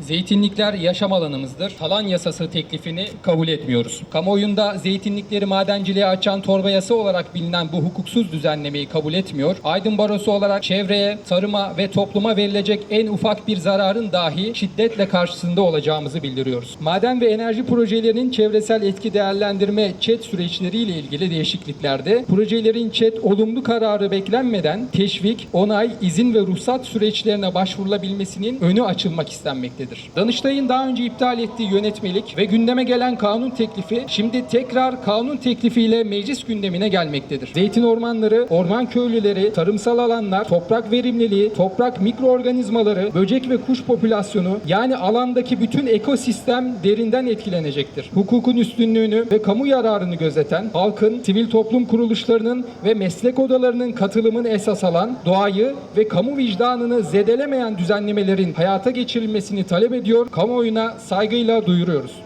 Zeytinlikler yaşam alanımızdır. Talan yasası teklifini kabul etmiyoruz. Kamuoyunda zeytinlikleri madenciliğe açan torba yasa olarak bilinen bu hukuksuz düzenlemeyi kabul etmiyor. Aydın Barosu olarak çevreye, tarıma ve topluma verilecek en ufak bir zararın dahi şiddetle karşısında olacağımızı bildiriyoruz. Maden ve enerji projelerinin çevresel etki değerlendirme ÇED süreçleriyle ilgili değişikliklerde projelerin ÇED olumlu kararı beklenmeden teşvik, onay, izin ve ruhsat süreçlerine başvurulabilmesinin önü açılmak istenmektedir. Danıştay'ın daha önce iptal ettiği yönetmelik ve gündeme gelen kanun teklifi şimdi tekrar kanun teklifiyle meclis gündemine gelmektedir. Zeytin ormanları, orman köylüleri, tarımsal alanlar, toprak verimliliği, toprak mikroorganizmaları, böcek ve kuş popülasyonu yani alandaki bütün ekosistem derinden etkilenecektir. Hukukun üstünlüğünü ve kamu yararını gözeten, halkın, sivil toplum kuruluşlarının ve meslek odalarının katılımını esas alan, doğayı ve kamu vicdanını zedelemeyen düzenlemelerin hayata geçirilmesini talep ediyor, kamuoyuna saygıyla duyuruyoruz.